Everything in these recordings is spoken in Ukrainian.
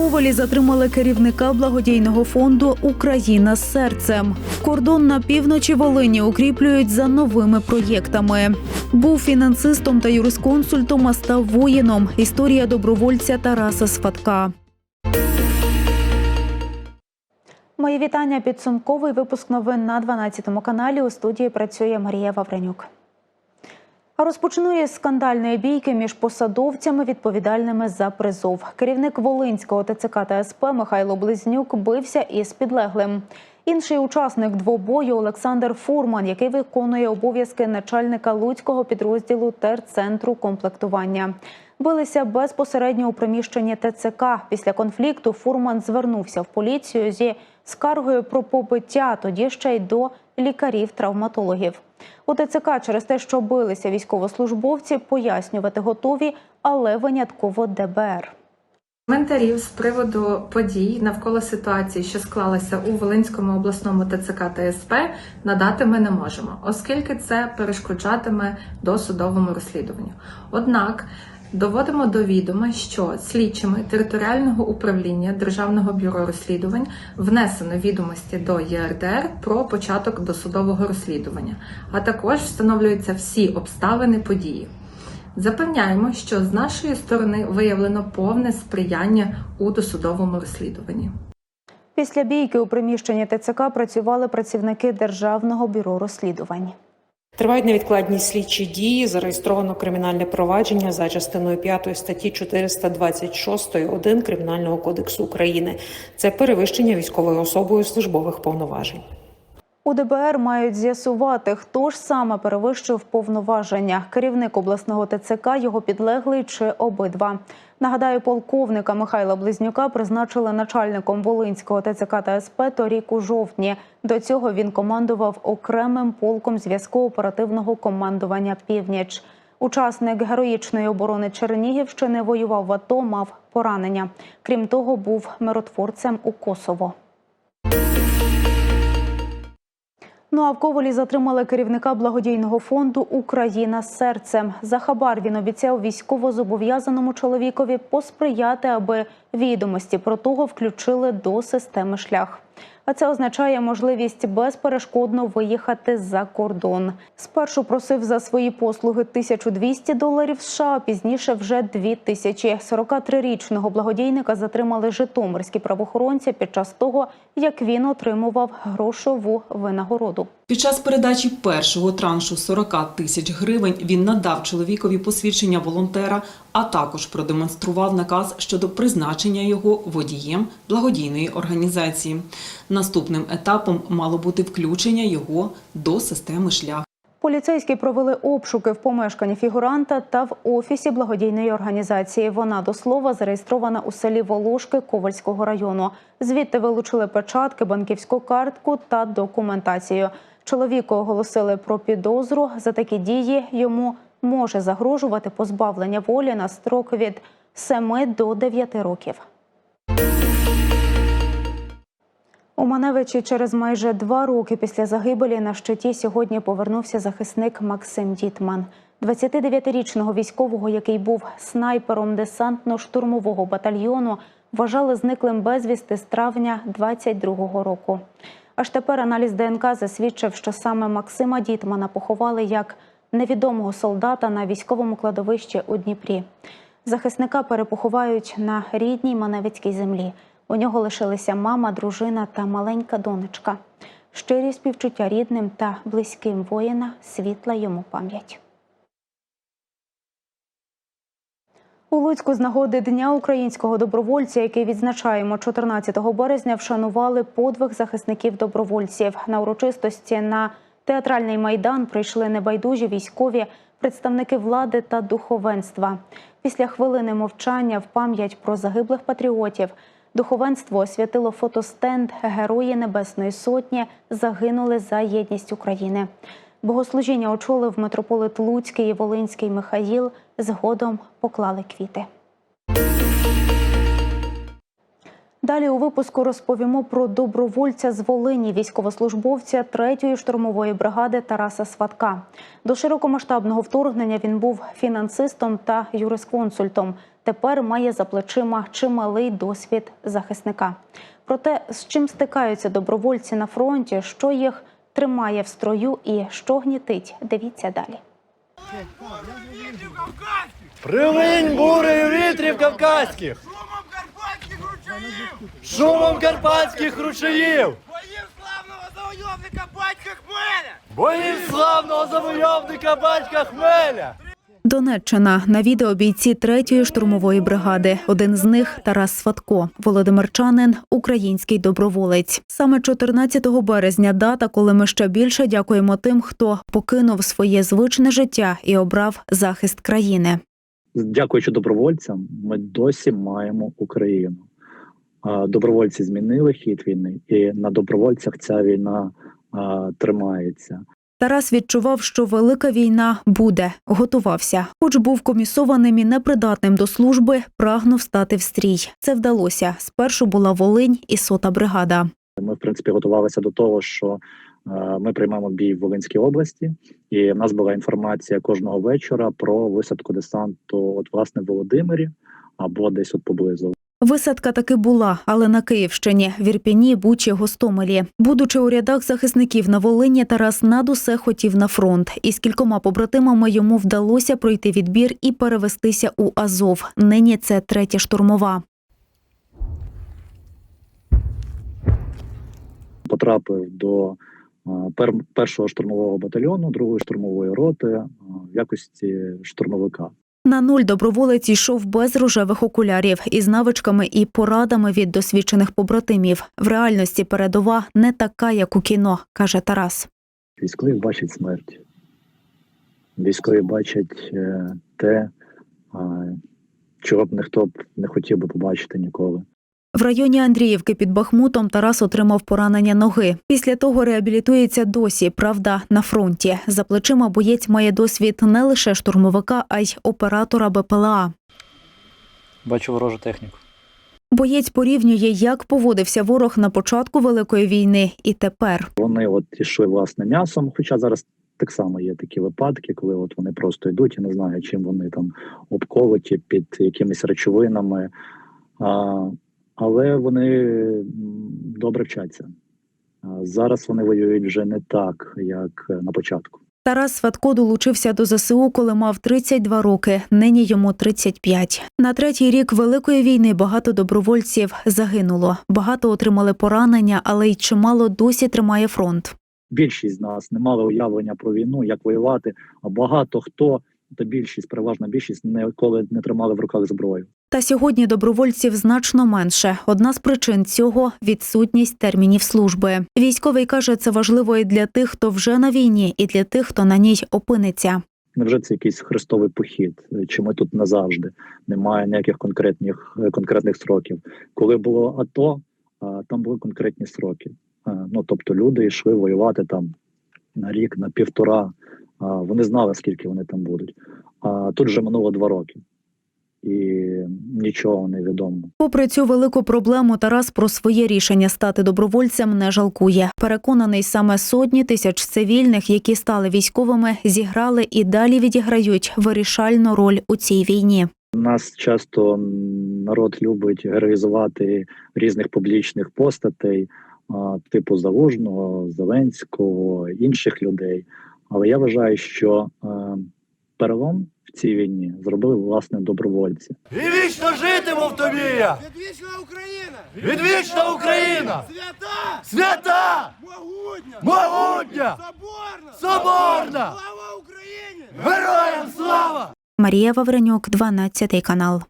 Ковалі затримали керівника благодійного фонду Україна з серцем. Кордон на півночі Волині укріплюють за новими проєктами. Був фінансистом та юрисконсультом, а став воїном. Історія добровольця Тараса Сфатка. Мої вітання. Підсумковий випуск новин на 12 каналі. У студії працює Марія Вавренюк. А розпочну скандальної бійки між посадовцями, відповідальними за призов. Керівник Волинського ТЦК та СП Михайло Близнюк бився із підлеглим. Інший учасник двобою Олександр Фурман, який виконує обов'язки начальника луцького підрозділу терцентру комплектування. Билися безпосередньо у приміщенні ТЦК. Після конфлікту Фурман звернувся в поліцію зі скаргою про побиття, тоді ще й до лікарів-травматологів. У ТЦК через те, що билися військовослужбовці, пояснювати готові, але винятково ДБР. Коментарів з приводу подій навколо ситуації, що склалася у Волинському обласному ТЦК та СП, надати ми не можемо, оскільки це перешкоджатиме досудовому розслідуванню. Однак доводимо до відома, що слідчими територіального управління Державного бюро розслідувань внесено відомості до ЄРДР про початок досудового розслідування, а також встановлюються всі обставини події. Запевняємо, що з нашої сторони виявлено повне сприяння у досудовому розслідуванні. Після бійки у приміщенні ТЦК працювали працівники Державного бюро розслідувань. Тривають невідкладні слідчі дії. Зареєстровано кримінальне провадження за частиною 5 статті 426 1 Кримінального кодексу України. Це перевищення військовою особою службових повноважень. У ДБР мають з'ясувати, хто ж саме перевищив повноваження: керівник обласного ТЦК, його підлеглий чи обидва. Нагадаю, полковника Михайла Близнюка призначили начальником Волинського ТЦК та СП торік у жовтні. До цього він командував окремим полком зв'язку оперативного командування Північ. Учасник героїчної оборони Чернігівщини воював в АТО, мав поранення. Крім того, був миротворцем у Косово. Ну а в Ковалі затримали керівника благодійного фонду Україна серцем. За хабар він обіцяв військовозобов'язаному чоловікові посприяти, аби відомості про того включили до системи шлях. А це означає можливість безперешкодно виїхати за кордон. Спершу просив за свої послуги 1200 доларів США, а пізніше вже 2000. 43-річного благодійника затримали житомирські правоохоронці під час того, як він отримував грошову винагороду. Під час передачі першого траншу 40 тисяч гривень він надав чоловікові посвідчення волонтера, а також продемонстрував наказ щодо призначення його водієм благодійної організації. Наступним етапом мало бути включення його до системи шлях. Поліцейські провели обшуки в помешканні фігуранта та в офісі благодійної організації. Вона до слова зареєстрована у селі Волошки Ковальського району. Звідти вилучили печатки, банківську картку та документацію. Чоловіку оголосили про підозру. За такі дії йому може загрожувати позбавлення волі на строк від 7 до 9 років. У Маневичі через майже два роки після загибелі на щиті сьогодні повернувся захисник Максим Дітман. 29-річного військового, який був снайпером десантно-штурмового батальйону, вважали зниклим безвісти з травня 22-го року. Аж тепер аналіз ДНК засвідчив, що саме Максима Дітмана поховали як невідомого солдата на військовому кладовищі у Дніпрі. Захисника перепоховають на рідній Маневицькій землі. У нього лишилися мама, дружина та маленька донечка. Щирі співчуття рідним та близьким воїна, світла йому пам'ять. У Луцьку з нагоди Дня українського добровольця, який відзначаємо 14 березня, вшанували подвиг захисників добровольців. На урочистості на театральний майдан прийшли небайдужі військові, представники влади та духовенства. Після хвилини мовчання в пам'ять про загиблих патріотів духовенство освятило фотостенд Герої Небесної Сотні загинули за єдність України. Богослужіння очолив митрополит Луцький і Волинський Михаїл. Згодом поклали квіти. Далі у випуску розповімо про добровольця з Волині, військовослужбовця 3-ї штурмової бригади Тараса Сватка. До широкомасштабного вторгнення він був фінансистом та юрисконсультом. тепер має за плечима чималий досвід захисника. Про те, з чим стикаються добровольці на фронті, що їх тримає в строю і що гнітить, дивіться далі. Привинь бурею вітрів кавказьких, Шумом карпатських ручаїв! шумом карпатських ручаїв, Боїв славного завойовника батька Хмеля! боїв славного завойовника батька Хмеля. Донеччина на відео бійці третьої штурмової бригади. Один з них Тарас Сватко, володимирчанин, український доброволець. Саме 14 березня дата, коли ми ще більше дякуємо тим, хто покинув своє звичне життя і обрав захист країни. Дякуючи добровольцям, ми досі маємо Україну. Добровольці змінили хід війни, і на добровольцях ця війна тримається. Тарас відчував, що велика війна буде, готувався. Хоч був комісованим і непридатним до служби, прагнув стати в стрій. Це вдалося. Спершу була Волинь і сота бригада. Ми, в принципі, готувалися до того, що е, ми приймемо бій в Волинській області, і в нас була інформація кожного вечора про висадку десанту, от власне в Володимирі або десь от поблизу. Висадка таки була, але на Київщині, в Ірпіні, Бучі, Гостомелі. Будучи у рядах захисників на Волині, Тарас над усе хотів на фронт. І з кількома побратимами йому вдалося пройти відбір і перевестися у Азов. Нині це третя штурмова. Потрапив до е, першого штурмового батальйону, другої штурмової роти е, в якості штурмовика. На нуль доброволець йшов без рожевих окулярів із навичками і порадами від досвідчених побратимів. В реальності передова не така, як у кіно, каже Тарас. Військові бачать смерть. Військові бачать е, те, чого б ніхто б не хотів би побачити ніколи. В районі Андріївки під Бахмутом Тарас отримав поранення ноги. Після того реабілітується досі. Правда, на фронті. За плечима боєць має досвід не лише штурмовика, а й оператора БПЛА. Бачу ворожу техніку. Боєць порівнює, як поводився ворог на початку великої війни, і тепер. Вони от ішли власне м'ясом, хоча зараз так само є такі випадки, коли от вони просто йдуть і не знаю, чим вони там обколоті під якимись речовинами. А, але вони добре вчаться. Зараз вони воюють вже не так, як е, на початку. Тарас Сватко долучився до ЗСУ, коли мав 32 роки. Нині йому 35. На третій рік великої війни багато добровольців загинуло. Багато отримали поранення, але й чимало досі тримає фронт. більшість з нас не мали уявлення про війну, як воювати. А багато хто, та більшість, переважна більшість, ніколи не тримали в руках зброю. Та сьогодні добровольців значно менше. Одна з причин цього відсутність термінів служби. Військовий каже, це важливо і для тих, хто вже на війні, і для тих, хто на ній опиниться. Невже це якийсь хрестовий похід? Чи ми тут назавжди? Немає ніяких конкретних конкретних сроків. Коли було АТО, там були конкретні сроки. Ну тобто люди йшли воювати там на рік, на півтора. Вони знали, скільки вони там будуть. А тут вже минуло два роки, і нічого не відомо. Попри цю велику проблему, Тарас про своє рішення стати добровольцем не жалкує. Переконаний, саме сотні тисяч цивільних, які стали військовими, зіграли і далі відіграють вирішальну роль у цій війні. Нас часто народ любить героїзувати різних публічних постатей, типу Залужного, Зеленського, інших людей. Але я вважаю, що е, перелом в цій війні зробили власне добровольці. І вічно житиму в тобі я! Відвічна Україна! Відвічна Україна! Свята! Свята! Могутня! Могутня! Соборна! Соборна! Слава Україні! Героям слава! Марія Вавренюк, 12 канал.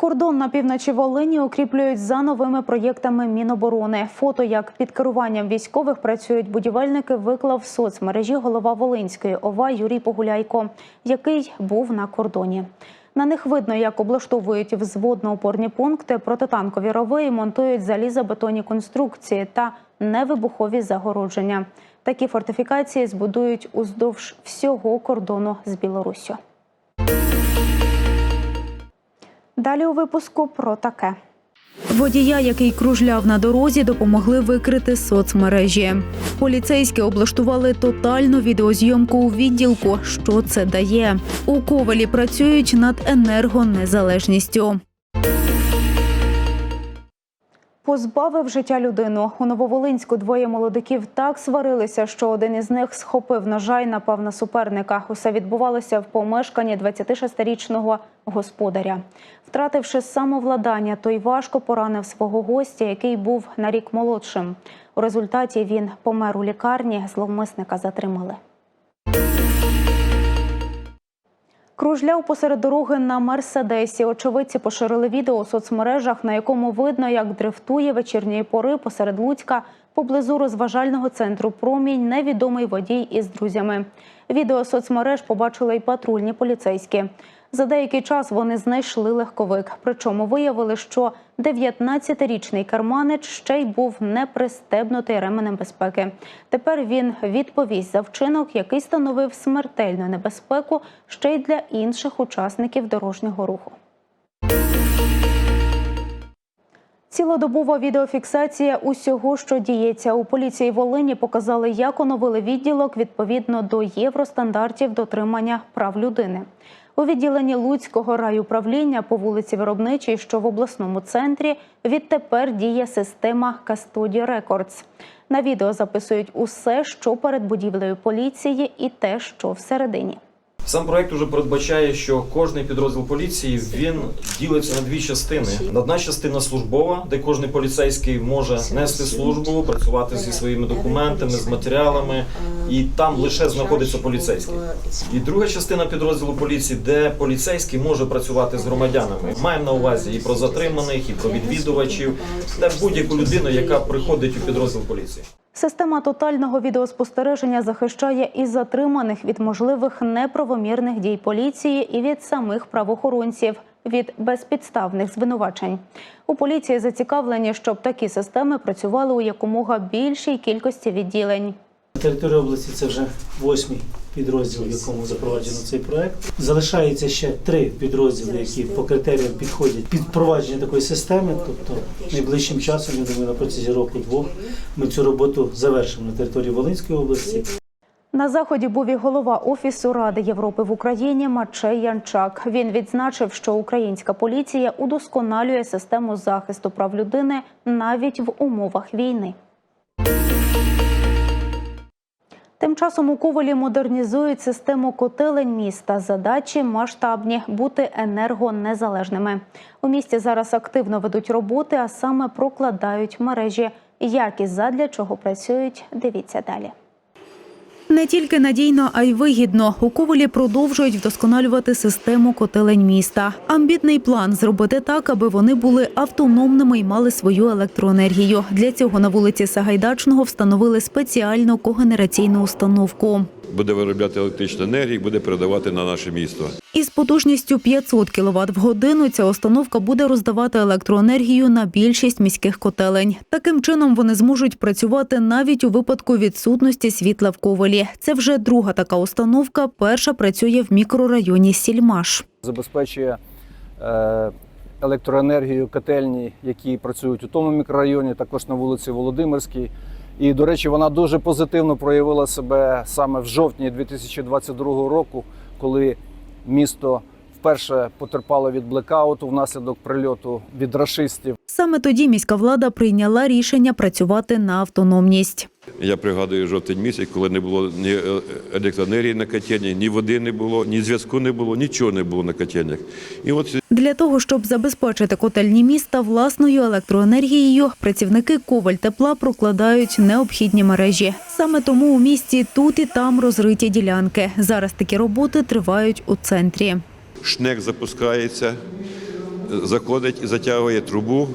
Кордон на півночі Волині укріплюють за новими проєктами Міноборони. Фото, як під керуванням військових працюють будівельники, виклав в соцмережі голова Волинської ОВА Юрій Погуляйко, який був на кордоні. На них видно, як облаштовують взводно-опорні пункти, протитанкові рови і монтують залізобетонні конструкції та невибухові загородження. Такі фортифікації збудують уздовж всього кордону з Білоруссю. Далі у випуску про таке. Водія, який кружляв на дорозі, допомогли викрити соцмережі. Поліцейські облаштували тотальну відеозйомку у відділку. Що це дає? У Ковалі працюють над енергонезалежністю. Позбавив життя людину. У Нововолинську двоє молодиків так сварилися, що один із них схопив ножа і напав на суперника. Усе відбувалося в помешканні 26-річного господаря. Втративши самовладання, той важко поранив свого гостя, який був на рік молодшим. У результаті він помер у лікарні. Зловмисника затримали. Кружляв посеред дороги на мерседесі. Очевидці поширили відео у соцмережах, на якому видно, як дрифтує вечірньої пори посеред Луцька поблизу розважального центру Промінь невідомий водій із друзями. Відео соцмереж побачили й патрульні поліцейські. За деякий час вони знайшли легковик. Причому виявили, що 19-річний керманич ще й був не пристебнутий ременем безпеки. Тепер він відповість за вчинок, який становив смертельну небезпеку ще й для інших учасників дорожнього руху. Цілодобова відеофіксація усього, що діється у поліції Волині, показали, як оновили відділок відповідно до євростандартів дотримання прав людини. У відділенні Луцького райуправління по вулиці Виробничій, що в обласному центрі, відтепер діє система Custody Records. На відео записують усе, що перед будівлею поліції, і те, що всередині. Сам проект уже передбачає, що кожний підрозділ поліції він ділиться на дві частини. Одна частина службова, де кожний поліцейський може нести службу, працювати зі своїми документами, з матеріалами, і там лише знаходиться поліцейський. І друга частина підрозділу поліції, де поліцейський може працювати з громадянами. Маємо на увазі і про затриманих, і про відвідувачів, та будь-яку людину, яка приходить у підрозділ поліції. Система тотального відеоспостереження захищає і затриманих від можливих неправомірних дій поліції і від самих правоохоронців від безпідставних звинувачень. У поліції зацікавлені, щоб такі системи працювали у якомога більшій кількості відділень. На території області це вже восьмий підрозділ, в якому запроваджено цей проект. Залишається ще три підрозділи, які по критеріям підходять під впровадження такої системи. Тобто найближчим часом, я думаю, на протязі року-двох ми цю роботу завершимо на території Волинської області. На заході був і голова офісу Ради Європи в Україні Мачей Янчак. Він відзначив, що українська поліція удосконалює систему захисту прав людини навіть в умовах війни. Тим часом у Ковалі модернізують систему котелень міста. Задачі масштабні бути енергонезалежними. У місті зараз активно ведуть роботи, а саме прокладають мережі. Як і задля чого працюють, дивіться далі. Не тільки надійно, а й вигідно. У Ковалі продовжують вдосконалювати систему котелень міста. Амбітний план зробити так, аби вони були автономними і мали свою електроенергію. Для цього на вулиці Сагайдачного встановили спеціальну когенераційну установку. Буде виробляти електричну енергію, буде передавати на наше місто. Із потужністю 500 кВт в годину ця установка буде роздавати електроенергію на більшість міських котелень. Таким чином вони зможуть працювати навіть у випадку відсутності світла в Ковалі. Це вже друга така установка. Перша працює в мікрорайоні Сільмаш. забезпечує е, електроенергію котельні, які працюють у тому мікрорайоні, також на вулиці Володимирській. І, до речі, вона дуже позитивно проявила себе саме в жовтні 2022 року, коли місто вперше потерпало від блекауту внаслідок прильоту від рашистів. Саме тоді міська влада прийняла рішення працювати на автономність. Я пригадую жовтень місяць, коли не було ні е, електроенергії на котельні, ні води не було, ні зв'язку не було, нічого не було на котельнях. І от Для того, щоб забезпечити котельні міста власною електроенергією, працівники Коваль тепла прокладають необхідні мережі. Саме тому у місті тут і там розриті ділянки. Зараз такі роботи тривають у центрі. Шнек запускається, заходить і затягує трубу,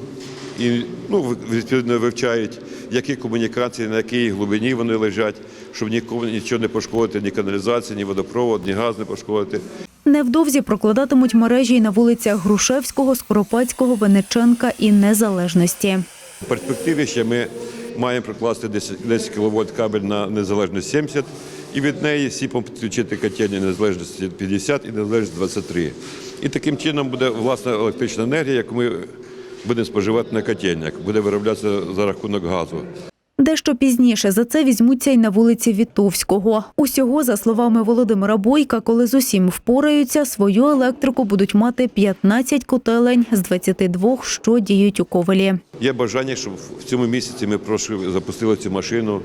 і ну, відповідно вивчають, які комунікації, на якій глибині вони лежать, щоб нікому нічого не пошкодити, ні каналізації, ні водопровод, ні газ не пошкодити. Невдовзі прокладатимуть мережі й на вулицях Грушевського, Скоропадського, Венеченка і Незалежності. В перспективі ще ми маємо прокласти 10, 10 кВт кабель на незалежність 70 і від неї сіпом підключити котельні незалежності 50 і незалежність 23. І таким чином буде власна електрична енергія, яку ми будемо споживати на котельнях, буде вироблятися за рахунок газу. Дещо пізніше за це візьмуться й на вулиці Вітовського. Усього, за словами Володимира Бойка, коли з усім впораються, свою електрику будуть мати 15 котелень з 22, що діють у Ковелі. Є бажання, щоб в цьому місяці ми прошу запустили цю машину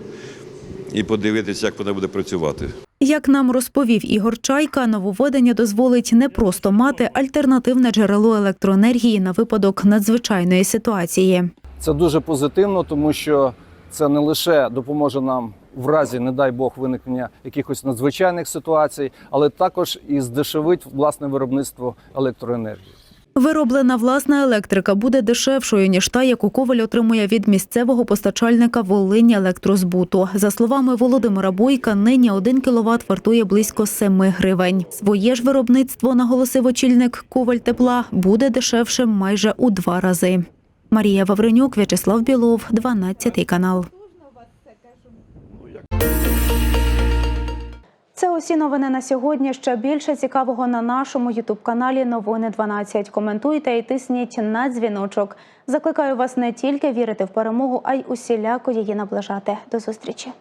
і подивитися, як вона буде працювати. Як нам розповів Ігор Чайка, нововведення дозволить не просто мати альтернативне джерело електроенергії на випадок надзвичайної ситуації. Це дуже позитивно, тому що це не лише допоможе нам в разі, не дай Бог, виникнення якихось надзвичайних ситуацій, але також і здешевить власне виробництво електроенергії. Вироблена власна електрика буде дешевшою ніж та, яку Коваль отримує від місцевого постачальника Волині електрозбуту. За словами Володимира Бойка, нині 1 кВт вартує близько 7 гривень. Своє ж виробництво, наголосив очільник Коваль тепла, буде дешевше майже у два рази. Марія Вавренюк, В'ячеслав Білов, 12 канал. Це усі новини на сьогодні. Ще більше цікавого на нашому ютуб-каналі Новини 12. Коментуйте і тисніть на дзвіночок. Закликаю вас не тільки вірити в перемогу, а й усіляко її наближати. До зустрічі.